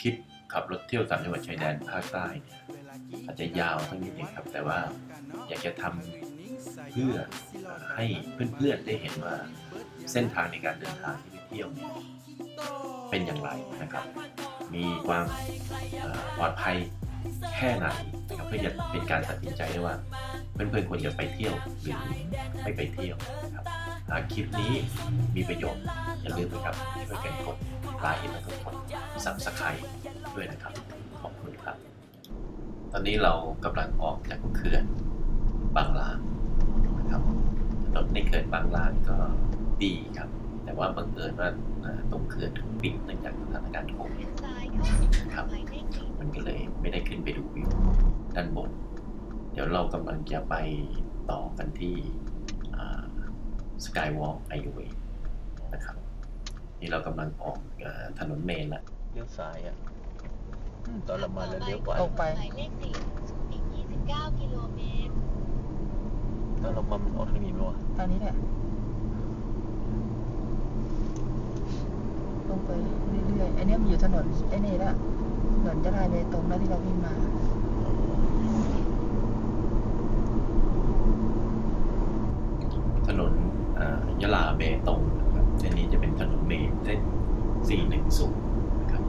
คลิปขับรถเที่ยวสามจังหวัดชายแดนภาคใต้เนี่ยอาจจะยาวสักนิดหนึงครับ แต่ว่าอยากจะทำเพื่อให้เพื่อนๆได้เห็นว่าเส้นทางในการเดินทางที่ไปเที่ยวเป็นอย่างไรนะครับ มีความปลอดภัยแค่ไหนนะครับเพื่อจะเป็นการตัดสินใจได้ว่า เพื่อนๆควรจะไปเที่ยวหรือไม่ไปเที่ยวนะครับหากคลิปนี้มีประโยชน์อย่าลืมนะครับช่วยกันกด ไลค์แล้วก็กด subscribe ด้วยนะครับ ขอบคุณครับ ตอนนี้เรากำลังออกจากเขื่อนบางลางนะครับถนนในเขื่อนบางลางก็ดีครับ แต่ว่าบังเอิญว่าตรงเขื่อนถูกปิดเนื่องจากสถานการณ์โควิดครับ มันก็เลยไม่ได้ขึ้นไปดูวิวด้านบน เดี๋ยวเรากำลังจะไปต่อกันที่สกายวอล์กไอเวย์นะครับ นี่เรากำลังออกเอ่อถนนเมนละเลี้ยวซ้ายอะอืมตอนเรามาแล้วเลี้ยวขวาตรงไป หมายเลขสี่อีก29กิโลเมตรตอนเรามามันออกทางนี้ไหมวะตอนนี้แหละตรงไปเรื่อยๆไอ้เนี่ยมันอยู่ถนนไอ้นี่ละถนนยะลาเบตงแล้วที่เราวิ่งมา ถนนอ่ายะลาเบตงนะครับเส้นนี้จะเป็นถนนเมนเส้น 410นะครับ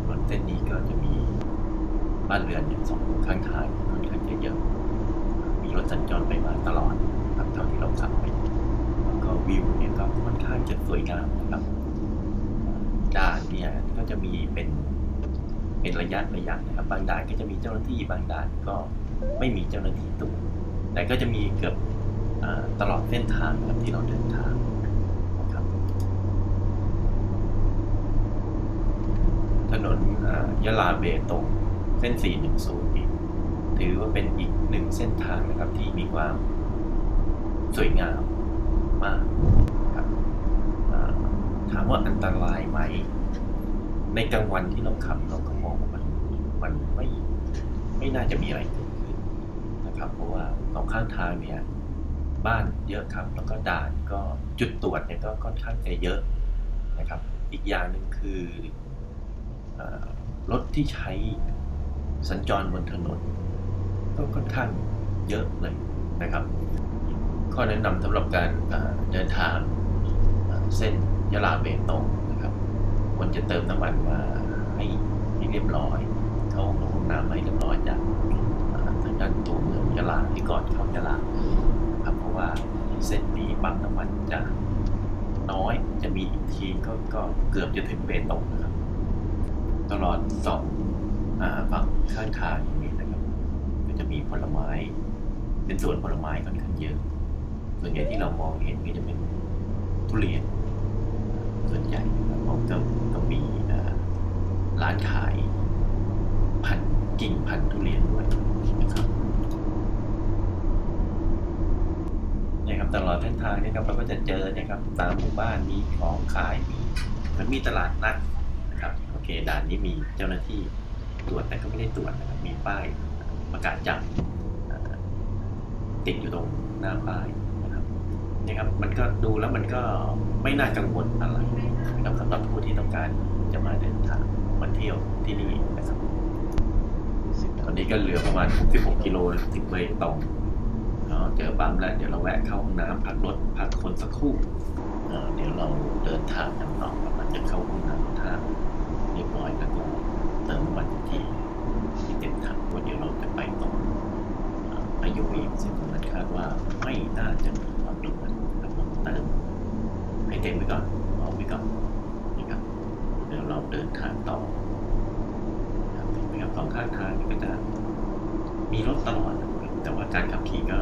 ถนนเส้นนี้ก็จะมีบ้านเรือนอย่างสองข้างทางค่อนข้างจะเยอะมีรถสัญจรไปมาตลอดครับเท่าที่เราขับไปแล้วก็วิวเนี่ยก็ค่อนข้างจะสวยงามนะครับด่านเนี่ยก็จะมีเป็นเป็นระยะระยะนะครับ บางด่านก็จะมีเจ้าหน้าที่บางด่านก็ไม่มีเจ้าหน้าที่ตรวจแต่ก็จะมีเกือบตลอดเส้นทางครับที่เราเดินทางนะครับ ถ นนยะลาเบตงเส้น 410อีกถือว่าเป็นอีกหนึ่งเส้นทางนะครับที่มีความสวยงามมากครับถามว่าอันตรายไหม ในกลางวันที่เราขับเราก็มองว่ามันมันไม่ไม่น่าจะมีอะไรเกิดขึ้นนะครับ เพราะว่าสองข้างทางเนี่ยบ้านเยอะครับ แล้วก็ด่านก็จุดตรวจเนี่ยก็ค่อนข้างจะเยอะนะครับ อีกอย่างหนึ่งคือ รถที่ใช้สัญจรบนถนน ก็ค่อนข้างเยอะเลยนะครับ ข้อแนะนำสำหรับการเดินทางเส้นยะลาเบตงนะครับควรจะเติมน้ำมันมาให้ให้เรียบร้อย เข้าห้องน้ำให้เรียบร้อยจากทางด้านตัวเมืองยะลาที่ก่อนเข้ายะลาครับเพราะว่าเส้นนี้ปั๊มน้ำมันจะน้อยจะมีอีกทีก็ก็เกือบจะถึงเบตงนะครับ ตลอดสองฝั่งข้างทางอย่างนี้นะครับ ก็จะมีผลไม้ เป็นสวนผลไม้ค่อนข้างเยอะ ส่วนใหญ่ที่เรามองเห็นก็จะเป็นทุเรียน ส่วนใหญ่แล้วก็ก็มีร้านขายพันกิ่งพันธุ์ทุเรียนด้วยนะครับเนี่ยครับตลอดเส้นทางเนะครับเราก็จะเจอเนะครับตามหมู่บ้านมีของขายมีมันมีตลาดนัด เคด่านนี้มีเจ้าหน้าที่ตรวจแต่ก็ไม่ได้ตรวจนะครับมีป้ายประกาศจับติดอยู่ตรงหน้าป้ายนะครับเนี่ยครับมันก็ดูแล้วมันก็ไม่น่ากังวลอะไรนะครับสำหรับผู้ที่ต้องการจะมาเดินทางมาเที่ยวที่นี่นะครับตอนนี้ก็เหลือประมาณ 16 กิโลถึงเบตงเนาะเจอปั๊มแล้วเดี๋ยวเราแวะเข้าห้องน้ำพักรถพักคนสักครู่เดี๋ยวเราเดินทางกันต่อกำลังจะเข้าห้องน้ำท่า เรียบร้อยแล้วก็เติมน้ำมันที่ที่เต็มถังว่าเดี๋ยวเราจะไปต่ออายุอีกซึ่งตรงนั้นคาดว่าไม่น่าจะมีความด่วนนครับผมเติมให้เต็มไว้ก่อนเอาไว้ก่อนนะครับเดี๋ยวเราเดินทางต่อนะครับไหมครับสองข้างทางนี่ก็จะมีรถตลอดแต่ว่าการขับขี่ก็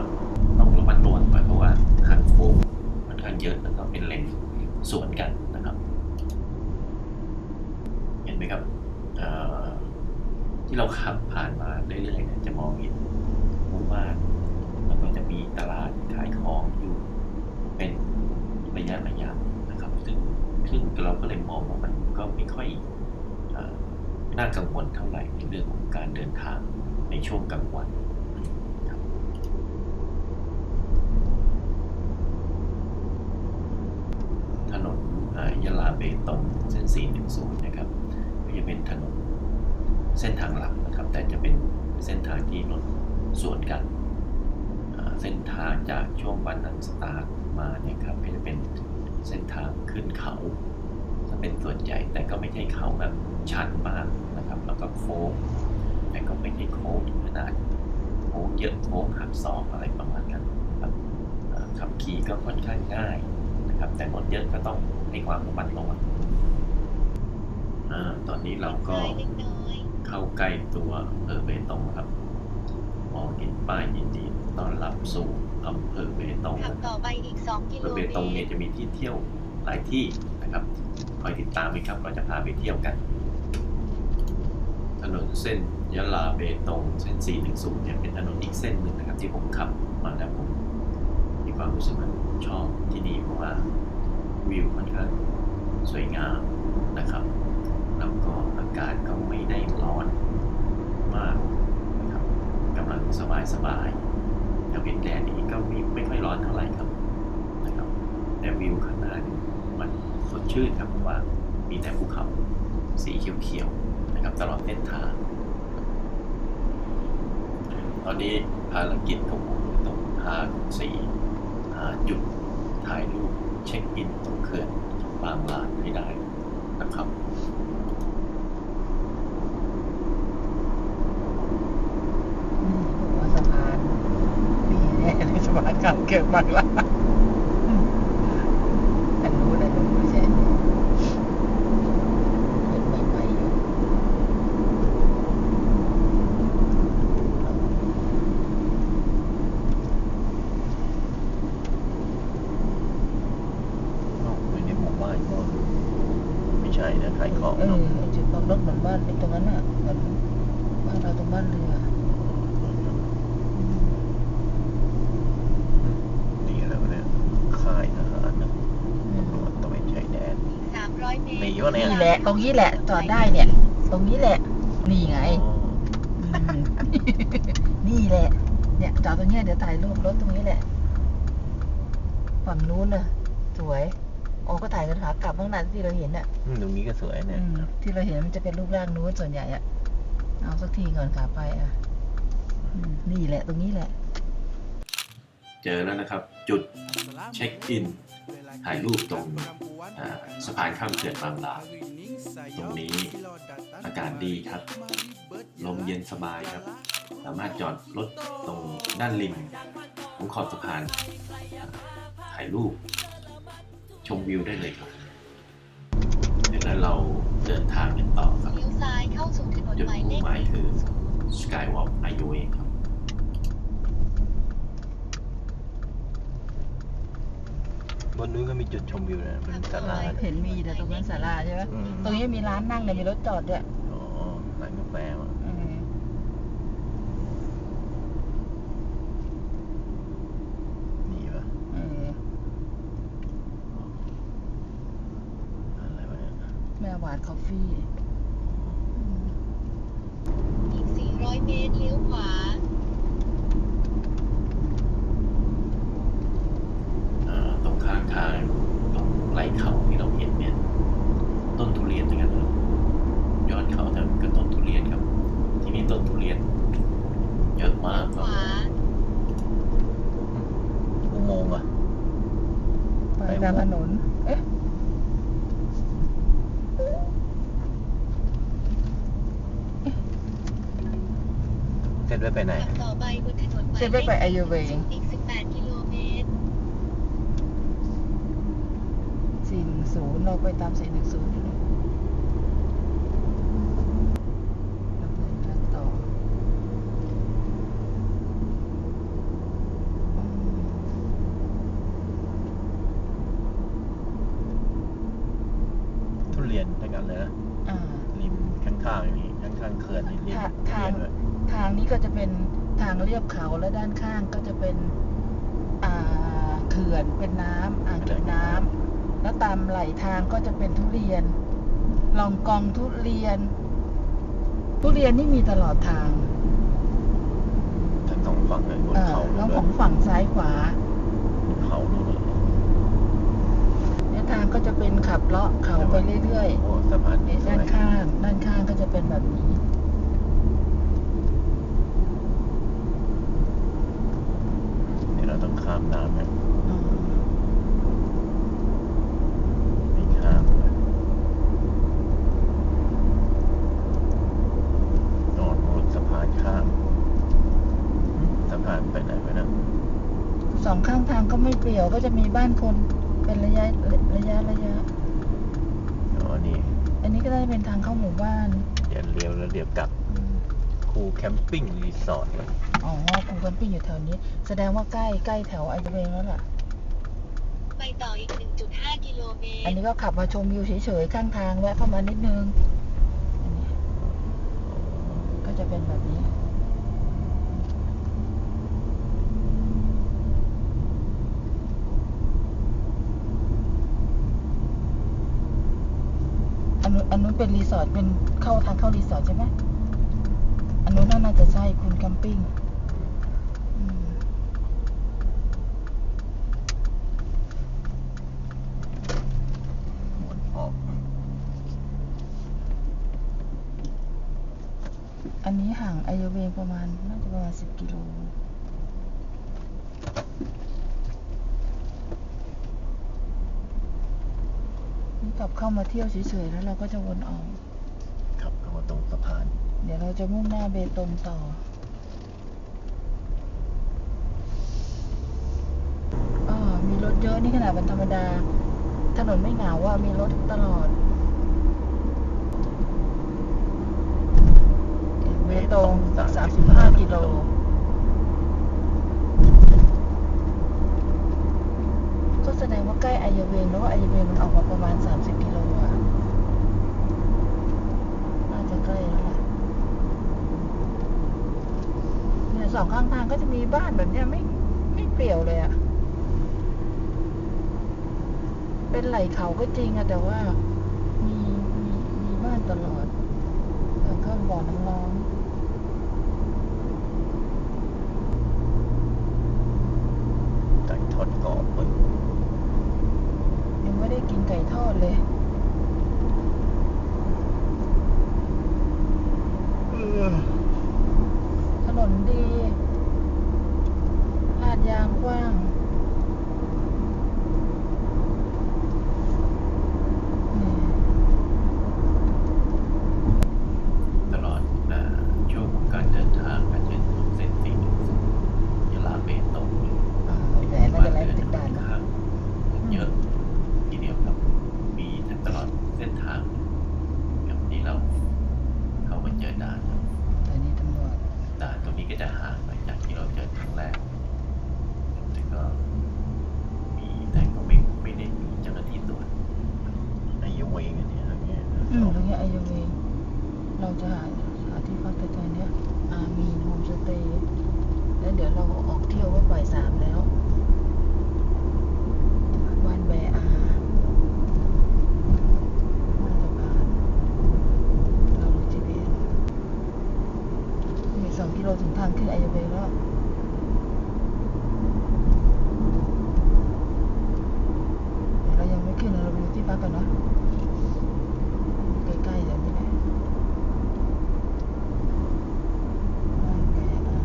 ต้องระมัดระวังหน่อยเพราะว่าทางโค้งค่อนเยอะแล้วก็เป็นเลนสวนกันนะครับ เห็นไหมครับเอ่อ ที่เราขับผ่านมาเรื่อยๆเนี่ยจะมองเห็นหมู่บ้านแล้วก็จะมีตลาดขายของอยู่ เป็นระยะระยะนะครับ ซึ่งซึ่งเราก็เลยมองว่ามันก็ไม่ค่อยอน่ากังวลเท่าไหร่ในเรื่องของการเดินทางในช่วงกลางวันถนนยะลาเบตงเส้น 410 นะครับ ก็จะเป็นถนน เส้นทางหลักนะครับ แต่จะเป็นเส้นทางที่รถสวนกัน เส้นทางจากช่วงบ้านนั้นสตาร์ทมาเนี่ยครับก็จะเป็นเส้นทางขึ้นเขาจะเป็นส่วนใหญ่แต่ก็ไม่ใช่เขาแบบชันมากนะครับ แล้วก็โค้งแต่ก็ไม่ได้โค้งถึงขนาดโค้งเยอะโค้งหักศอกอะไรประมาณนั้นครับขับขี่ก็ค่อนข้างง่ายนะครับ แต่รถเยอะก็ต้องให้ความระมัดระวังตอนนี้เราก็ เล็กน้อยเข้าใกล้ตัวอำเภอเบตงครับมองเห็นป้ายยินดีต้อนรับสู่อำเภอเบตงขับนะคต่รัอบไปอีก 2 กิอำโลเภอเบเมตงเนี่ยตรจะมีที่เที่ยวหลายที่นะครับ คอยติดตามไหมครับ เราจะพาไปเที่ยวกัน ถนนเส้นยะลาเบตงเส้น 410 เนี่ยเป็นถนนอีกเส้นหนึ่งนะครับ ที่ผมขับมาแล้วผมมีความรู้สึกว่าชอบที่นี่เพราะว่าวิวค่อนข้างสวยงามนะครับ แล้วก็อากาศก็ไม่ได้ร้อนมากนะครับกำลังสบายสบายๆถ้าเป็นแดดนี้ก็ไม่ไม่ค่อยร้อนเท่าไหร่ครับนะครับแต่วิวข้างหน้านี่มันสดชื่นครับเพราะว่ามีแต่ภูเขาสีเขียวๆนะครับตลอดเส้นทาง ตอนนี้ภารกิจของผมต้องหาสีหาจุดถ่ายรูปเช็คอินตรงเขื่อนบางลานให้ได้นะครับ นี่บอกว่าสะพานนี่แน่เลย สะพานข้ามเกิดบางละอันนู้นอันนู้นไม่ใช่เป็นใหม่ๆอยู่ ไม่ได้หมู่บ้านก็ไม่ใช่นะขายของ เออ เนาะ ไอ้จุดปั๊มรถเหมือนบ้านไอ้ตรงนั้นอะเหมือนบ้านเราตรงบ้านเรือ นี่อะไรวะเนี่ยค่ายทหารนะ อืม ตำรวจตระเวนชายแดน อีก 300 เมตร หนี วะเนี่ยนี่แหละ ตรงนี้แหละ จอดได้เนี่ย ตรงนี้แหละ นี่ไงอ๋ออืมนี่แหละ เนี่ยจอดตรงเนี้ยเดี๋ยวถ่ายรูปรถตรงนี้แหละ ฝั่งนู้นน่ะ สวยโอ้ก็ถ่ายกันขากลับข้างหน้าที่เราเห็นน่ะอืมตรงนี้ก็สวยเนี่ยอืมที่เราเห็นมันจะเป็นรูปร่างนู้นส่วนใหญ่อะเอาสักทีก่อนขาไปอะอืมนี่แหละ ตรงนี้แหละ เจอแล้วนะครับ จุดเช็คอินถ่ายรูปตรงอ่าสะพานข้ามเขื่อนบางลาตรงนี้อากาศดีครับ ลมเย็นสบายครับ สามารถจอดรถตรงด้านริมของขอบสะพานถ่ายรูป ชมวิวได้เลยครับจากนั้นเราเดินทางกันต่อครับเลี้ยวซ้ายเข้าสู่ถนนจุดหมายเลมุ่งขหมายคือ Skywalk ไอโอเองครับ บนนู้นก็มีจุดชมวิวนะเป็นศาลาเห็นมีแต่ตรงนั้นศาลาใช่ไหมอืม ตรงนี้มีร้านนั่งเนี่ยมีรถจอดด้วยอ๋อร้านกาแฟมั้งอืมนี่ปะเอออะไรวะเนี่ยแม่หวานคอฟฟี่อืมอีก 400 เมตร เลี้ยวขวา เอ่อตรงข้างทางตรงไหล่เขาที่เราเห็นเนี่ย ต้นทุเรียนทั้งนั้นเลยยอดเขาแต่ก็ต้นทุเรียนครับ ที่นี่ต้นทุเรียน เยอะมาก ข ครับ วา อุโมงค์อะ ไปตามถนน เอ๊ะ เสร็จ ไว้ไปไหน ขับต่อไปบนถนนหมายเส้นเลไปขไปไอยูเวงอีก18กิโลเมตร สี่หนึ่งศูนย์เราไปตามสี่หนึ่งศูนย์ ลองกองทุเรียน ทุเรียนนี่มีตลอดทางทั้งสองฝั่งเลยบนเขาแล้วของฝั่งซ้ายขวา เขาเลย แล้วทางก็จะเป็นขับเลาะเขาไปเรื่อยๆ โอ้สะพานด้านข้าง ด้านข้างก็จะเป็นแบบนี้ เดี๋ยวเราต้องข้ามน้ำเนี่ย สองข้างทางก็ไม่เปลี่ยวก็จะมีบ้านคนเป็นระยะระยะระยะ อ๋อ นี่ อันนี้ก็ได้เป็นทางเข้าหมู่บ้าน เดี๋ยวเลี้ยวแล้วเดี๋ยวกลับอืมคูแคมปิ้งรีสอร์ทนะอ๋อครูแคมปิ้งอยู่แถวนี้ แสดงว่าใกล้ใกล้แถวไอเวงแล้วล่ะ ไปต่ออีก 1.5 กิโลเมตอันรนี้ก็ขับมาชมวิวเฉยๆ ข้างทางแวะเข้ามานิดนึงอันนี้ก็จะเป็นแบบนี้ อันนู้นเป็นรีสอร์ทเป็นเข้าทางเข้ารีสอร์ทใช่ไหมอันนู้นน่าจะใช่คุณแคมปิ้งอืม หมุนออก อันนี้ห่างไอเวงประมาณน่าจะประมาณสิบกิโล นี่กลับ เข้ามาเที่ยวเฉยๆแล้วเราก็จะวนออกขับเข้ามาตรงสะพาน เดี๋ยวเราจะมุ่งหน้าเบตงต่ออามีรถเยอะนี่ขนาดวันธรรมดา ถนนไม่เหงาว่ามีรถตลอด เบตง35กิโล ก็ แสดงว่าใกล้ไอยเวงแล้วว่าไอยเวงมันออกมาประมาณ 30กิโลอะน่าจะใกล้แล้วแหละเนี่ยสองข้างทางก็จะมีบ้านแบบเนี้ยไม่ไม่เปลี่ยวเลยอะเป็นไหล่เขาก็จริงอะแต่ว่า มีมีมีบ้านตลอดทางเข้าบ่อน้ำร้อน ไก่ทอดกรอบมึง ยังไม่ได้กินไก่ทอดเลย ถนนดีลาดยางกว้างนี่ ตลอดอ่าช่วงของการเดินทางกันเช่นเส้นสี่หนึ่งศูนย์ยะลาเบตงเนี่ย อ่าไม่เป็นไรไม่เป็นไรติดด่าน ค่อน นะ ข้างเยอะทีเดียวครับ มีตลอดเส้นทางครับที่เราเข้ามาเจอด่านครับตอนนี้ตำรวจด่านตรงนี้ก็จะห่างไปจากที่เราเจอครั้งแรกแต่ก็มีแต่ก็ไม่ไม่ได้มีเจ้าหน้าที่ตรวจไอ้เวงอันเนี้ยอันเนี้ยอืมตรงเนี้ยไอเยเวงเราจะหาหาที่พักแต่ตอนเนี้ยอามีโฮมสเตย์แล้วเดี๋ยวเราออกเที่ยวว่าบ่ายสามแล้วบ้านแบอาน่าจะผ่านเราดู GPS มีสองกิโลถึงทางขึ้นไอเยเวงแล้ว เดี๋ยวเรายังไม่ขึ้นเราไปดูที่พักกันเนาะใกล้ๆเดี๋ยวนี้แหละบ้านแบอา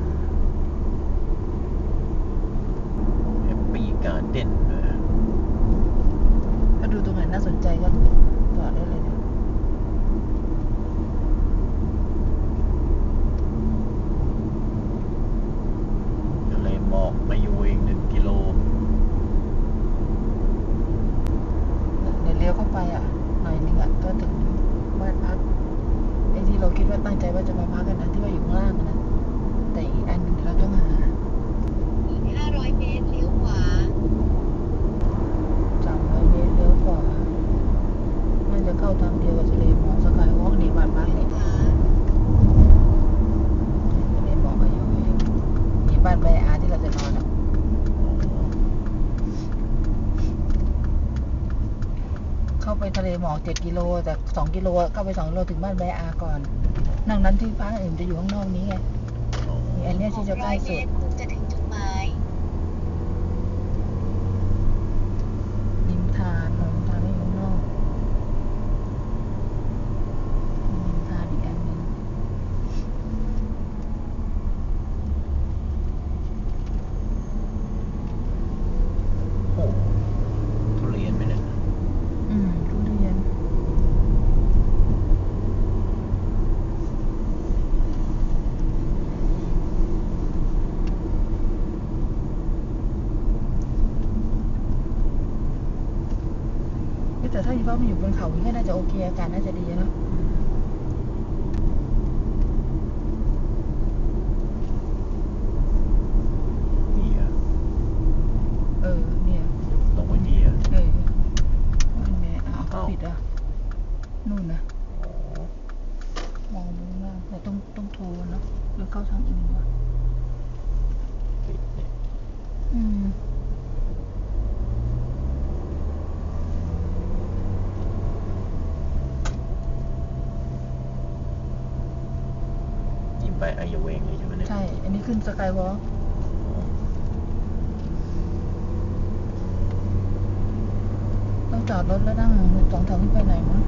แฮปปี้การ์เด้นด้วย ถ้าดูตรงไหนน่าสนใจก็จอดได้เลยนะ ทะเลหมอกไอ้เวงหนึ่งกิโล เดี๋ยวเลี้ยวเข้าไปอะ หน่อยหนึงอะ ก็ถึงบ้านพักไอ้ที่เราคิด ว่าตั้งใจว่าจะมาพักกันนะที่ว่าอยู่ข้างล่างอะนะแต่อีกอันหนึงเดี๋ยวเราต้องหาอีก500เมตรเลี้ยวขวาสามร้อยเมตรเลี้ยวขวาน่าจะเข้าทางเดียวกับทะเลหมอกสกายวอล์กนี่บ้านพัก เลี้ย นี่ วขวา ทะเลหมอกก็อยู่เองมีบ้านแบอาที่เราจะนอนอะ เข้าไปทะเลหมอกเจ็ดกิโลแต่สองกิโลเข้าไปสองกิโลถึงบ้านแบอาก่อนนอกนั้นที่พักอื่นจะอยู่ข้างนอกนี้ไงมีอันเนี้ยที่จะใกล้600เมสุด ตรคุณจะถึงจุดหมาย ริมทานถนนทานไม่อยู่ข้างนอกริมทานอีกอันหนึ่งาอีฟ้ามาอยู่บนเขาอย่างนี้ก็น่าจะโอเคอากาศน่าจะดีเนาะ นี่อะ เออเนี่ย ตรงไปนี่อะ เออมันแม่อ้าวเขา อ้าว ปิดอะนู่นนะ โอ้โห มองดูข้างล่างแต่ต้องต้องโทรเนาะหรือเข้าทางอื่นวะ ปิดเนี่ย อืม ยิ่งไปไอเยาเวงเลยใช่ไหมเนี่ย ใช่ อันนี้ขึ้น สกายวอล์กต้องจอดรถแล้วนั่งสองแถวขึ้นไปไหนมั้ง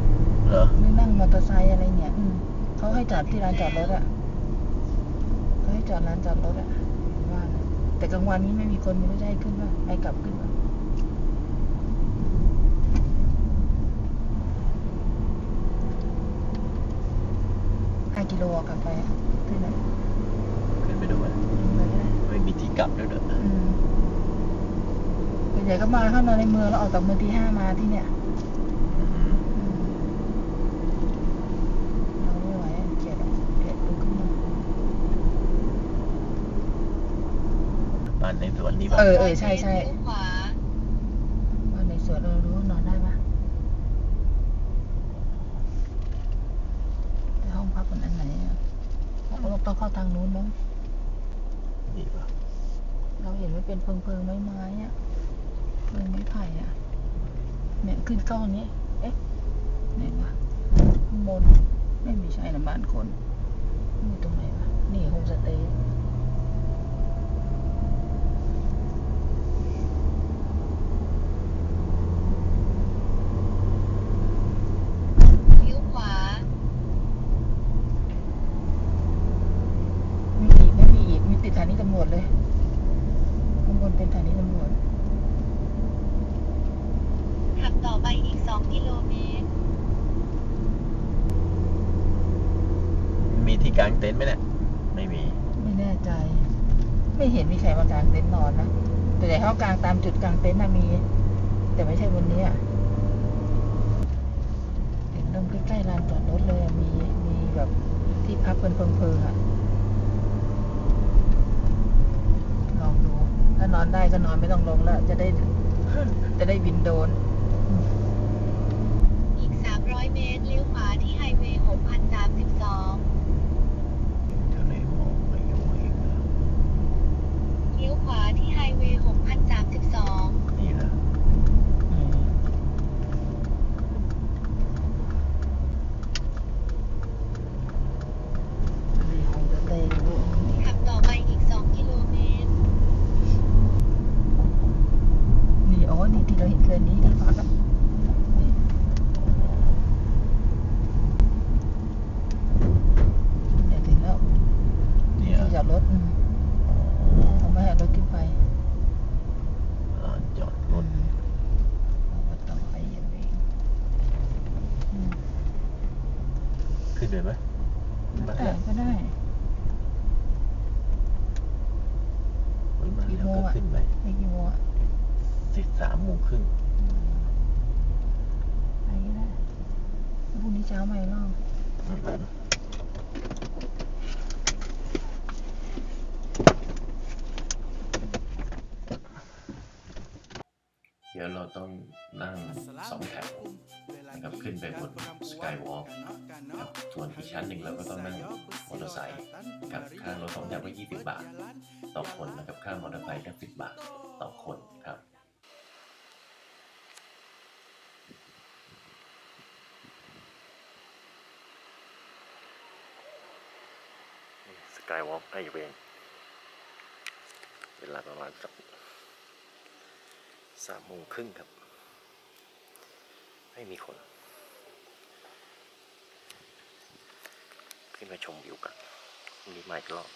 เหรอไม่นั่งมอเตอร์ไซค์อะไรเนี่ย อืมเขาให้จอดที่ร้านจอดรถอะเขาให้จอดร้านจอดรถอะว่านะแต่กลางวันนี้ไม่มีคนไม่รู้จะให้ขึ้นป่ะให้กลับขึ้นป่ะห้ากิโลอะกลับไปอะขึ้นไหม ขึ้นไปดูไหม ขึ้นไปก็ได้ ไม่มีที่กลับด้วยเด้ออืมส่วนใหญ่ก็มาเข้ามาในเมืองแล้วออกจากเมืองที่ห้ามาที่เนี่ยอืมอืมเราไม่ไหวอะเกลียดอะเกลียดลุกขึ้นมาบ้านในสวนนี่ป่ะเออเออใช่ใช่เลี้ยวขวาว่าในสวนเรารู้ว่านอนได้ปะแต่ห้องพักมันอันไหนอะเราก็ต้องเข้าทางนู้นมั้ง นี่ป่ะ เราเห็น มันเป็นเพิงเพิงๆไม้ไม้ๆอะเพิงไม้ไผ่อะเนี่ยขึ้นเข้าอันนี้ เอ๊ะไหนวะข้างบนไม่มีใช่นะบ้านคนนี่ตรงไหนวะ นี่โฮมสเตย์เลี้ยวขวามีอีกไม่มีอีกมีติดสถานีตำรวจเลยข้างบนเป็นสถานีตำรวจ ขับต่อไปอีก 2 กิโลเมตร มีที่กางเต็นท์ไหมเนี่ย ไม่มี ไม่แน่ใจ ไม่เห็นมีใครมากางเต็นท์นอนนะแต่ใหญ่เขากางตามจุดกางเต็นท์นะมี แต่ไม่ใช่บนนี้อะเห็นตรงใกล้ๆลานจอดรถเลยอะมีมีแบบที่พักเป็นเพิงๆอะ ลองดู ถ้านอนได้ก็นอนไม่ต้องลงแล้ว จะได้ จะได้บินโดรนอีก 300 เมตรเลี้ยวขวาที่ไฮเวย์6032ทะเลหมอกไอเยาเวงนะเลี้ยวขวาที่ไฮเวย์6032 นี่นะ อืมดีคงจะได้รู้ ขับต่อไปอีก 2 กิโลเมตร นี่อ๋อนี่ที่เราเห็นเกินนี้ที่พักอะนี่เดี๋ยวถึงแล้ว เนี่ ที่ ย จอดรถอืม โอ้ เขาไม่ให้เอารถขึ้นไป ลานจอดรถ เอาไว้ต่อไอ้เหี้ยังเองอืม ขึ้นเลยไหมมา แต่ แล้ว ก็ได้ เฮ้ยมาแล้วก็ขึ้นไป ไปกี่โมงอะ สิบสามโมงครึ่ง อืมไปก็ได้แล้วพรุ่งนี้เช้ามาอีกรอบ อืม เดี๋ยวเราต้องนั่งสองแถวนะครับ ขึ้นไปบนสกายวอล์กครับส่วนอีกชั้นหนึ่งเราก็ต้องนั่งมอเตอร์ไซค์กับค่ารถสองแถวก็20 บาท ต่อคนนะครับค่ามอเตอร์ไซค์ก็10 บาทต่อคนครับสกายวอล์กไอเวงเวลาประมาณสักสามโมงครึ่งครับ ไม่มีคน ขึ้นมาชมวิวกันพรุ่งนี้มาอีกรอบ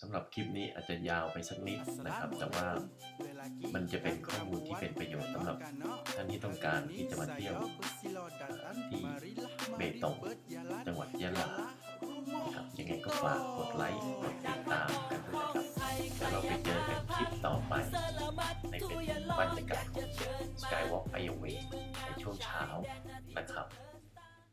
สำหรับคลิปนี้อาจจะยาวไปสักนิดนะครับ แต่ว่ามันจะเป็นข้อมูลที่เป็นประโยชน์สำหรับท่านที่ต้องการที่จะมาเที่ยว ที่เบตงจังหวัดยะลาครับยังไงก็ฝากกดไลค์กดติดตามกันด้วยนะครับแล้วเราไปเจอกันคลิปต่อไปในเป็นบรรยากาศของ Skywalk Highway ในช่วงเช้านะครับ